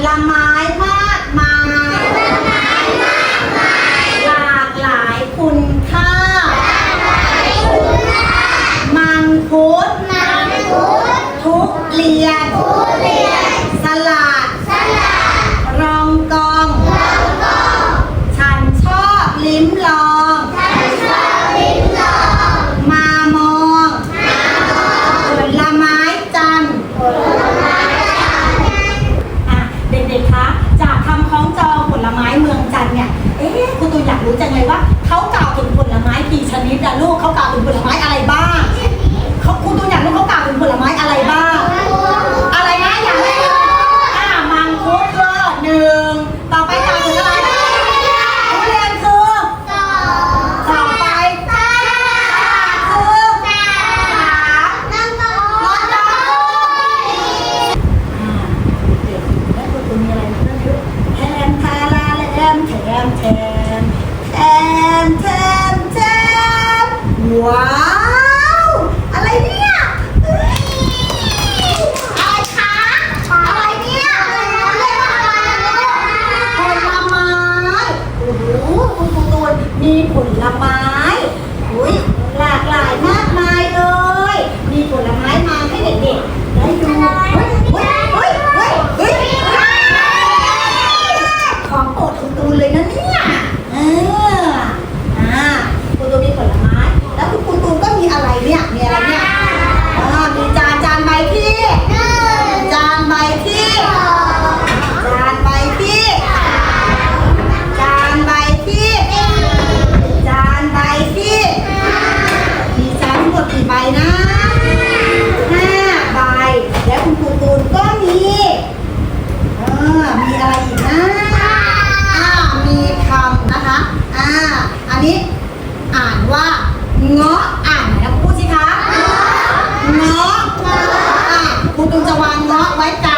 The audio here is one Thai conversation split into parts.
la mano. เลว่าเขากล่าวถึงผลไม้กี่ชนิดอะลูกเขากล่าวถึงผลไม้อะไรบ้างเขาคุณตัวอย่างลูกเขากล่าวถึงผลไม้อะไรบ้าง คุณลุงจะวางเลาะไว้กลาง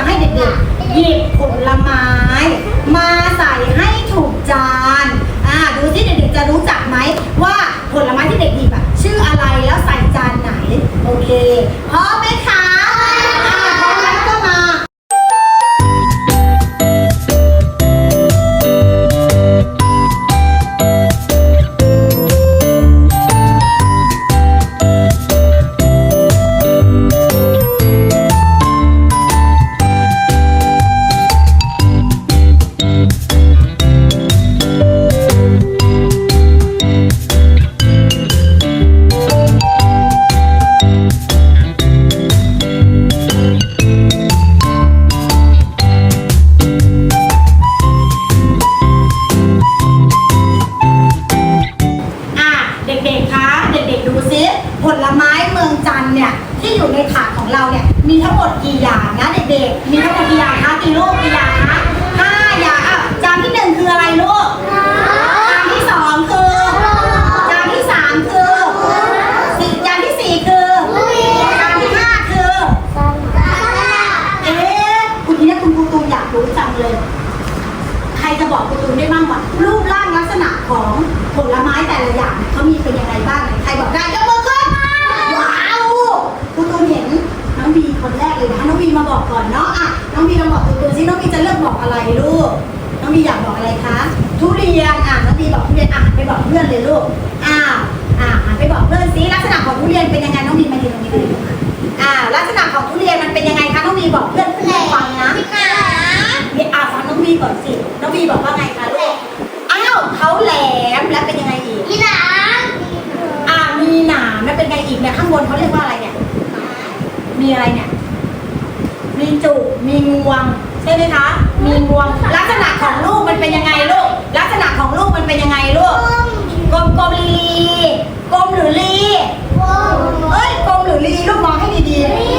จะให้เด็กๆหยิบผลไม้ เรียนอะน้องบีบอกทุเรียนอะไปบอกเพื่อนเลยลูกอ้าอะอะไปบอกเพื่อนซิลักษณะของทุเรียนเป็นยังไงน้องบีมายืนตรงนี้ก็ได้ลูกอะอ่า ลักษณะของทุเรียนมันเป็นยังไงคะน้องบีบอกเพื่อนเพื่อนฟังนะนี่อะฟังน้องบีก่อนสิน้องบีบอกว่าไงคะลูกอ้าวเขาแหลมแล้วเป็นยังไงอีกมีน้ำอ่ามีหนามแล้วเป็นไงอีกเนี่ยข้างบนเขาเรียกว่าอะไรเนี่ยมีอะไรเนี่ยมีจุกมีงวง ใช่ไหมคะ มีงวง ลักษณะของลูกมันเป็นยังไงลูก ลักษณะของลูกมันเป็นยังไงลูกกลมกลมๆลีกลมหรือลีเอ้ยกลมหรือลีลูกมองให้ดีลีๆ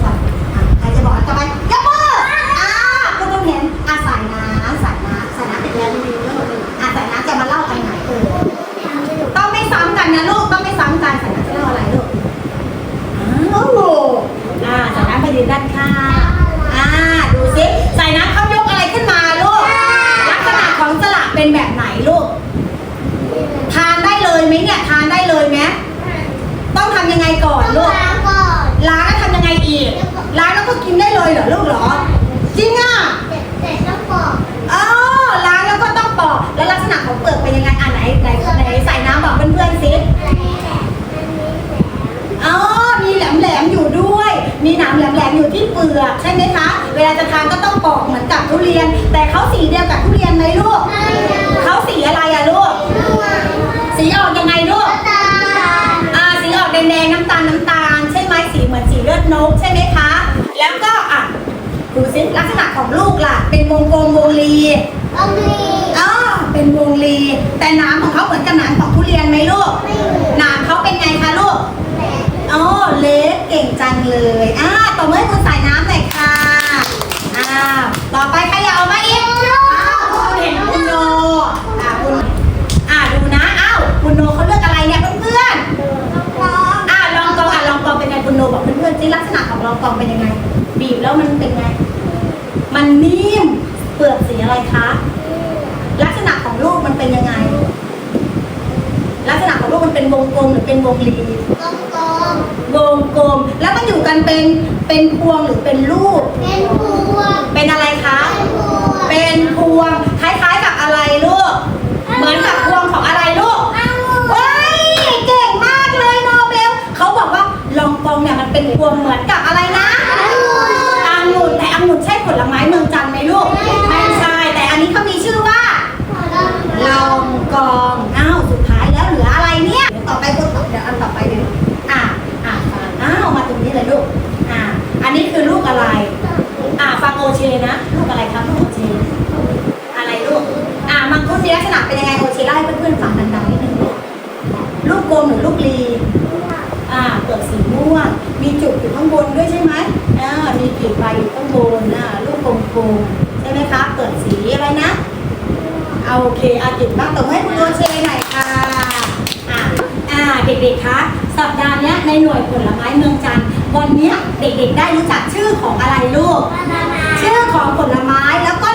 快。 ล้างแล้วก็กินได้เลยเหรอลูกเหรอ จริงอะอ๋อล้างแล้วก็ต้องปอก แล้วลักษณะของเปลือกเป็นยังไงอะไหนไหนไหนใส่น้ำบอกเพื่อนๆสิอ๋อมีแหลมๆอยู่ด้วย มีหนามแหลมๆอยู่ที่เปลือกใช่ไหมคะ เวลาจะทานก็ต้องปอกเหมือนกับทุเรียน แต่เขาสีเดียวกับทุเรียนไหมลูกเขาสีอะไรอะลูก สีออกยังไงลูกอ่าสีออกแดงๆน้ำตาลน้ำตาล ใช่ไหมสีเหมือนสีเลือดนกใช่ไหมคะ แล้วก็อะ ดูสิลักษณะของลูกล่ะ เป็นวงกลมวงรีอ๋อเป็นวงรี แต่หนามของเขาเหมือนกับหนามของทุเรียนไหมลูกหนามเขาเป็นไงคะลูกอ๋อเล็กเก่งจังเลยอ่าต่อเมื่อคุณใส่น้ำหน่อยค่ะอ่าต่อไปใครอยากเอามาอีกอ้าวคุณเห็นคุณโนอ่าคุณอ่าดูนะอ้าวคุณโนเขาเลือกอะไรเนี่ยเพื่อนๆอะลองกองอะลองกองเป็นไงคุณโนบอกเพื่อนๆสิลักษณะของลองกองเป็นยังไง บีบแล้วมันเป็นไง มันนิ่มเปลือกสีอะไรคะลักษณะของลูกมันเป็นยังไง ลักษณะของลูกมันเป็นวงกลมหรือเป็นวงรีวงกลม แล้วมันอยู่กันเป็นเป็นพวงหรือเป็นลูกเป็นอะไรคะ เป็นพวง คล้ายๆกับอะไรลูก เหมือนกับพวงของอะไรลูกเฮ้ยเก่งมากเลยโนเบลเขาบอกว่าลองกองเนี่ยมันเป็นพวงเหมือนกับอะไรนะองุ่นแต่องุ่นใช่ผลไม้เมืองจันทร์ไหมลูก ไม่ใช่ แต่อันนี้เขามีชื่อว่าลองกองอ้าวสุดท้ายแล้วเหลืออะไรเนี่ยเดี๋ยวต่อไปคนต่อเดี๋ยวอันต่อไปเดี๋ยวอะอะฟังอ้าวมาตรงนี้เลยลูกอะอันนี้คื อะไร อะฟังโอเชนะลูกอะไรครับลูกโอเชอะไรลูก อะมังคุดมีลักษณะเป็นยังไงโอเชเล่าให้เพื่อนๆฟังดังๆนิดนึงลูกลูกกลมหรือลูกลีอ่าเปลือกสีม่วง มีจุกอยู่ข้างบนด้วยใช่ไหมอ่ามีกลีบใบอยู่ข้างบนอ่าลูกกลมๆใช่ไหมคะเปลือกสีอะไรนะเอาโอเคอาเก่งมากตบให้คุณโอเชหน่อยค่ะอ่าอ่าเด็กๆคะสัปดาห์เนี้ยในหน่วยผลไม้เมืองจันทร์ วันนี้เด็กๆได้รู้จักชื่อของอะไรลูก ชื่อของผลไม้แล้วก็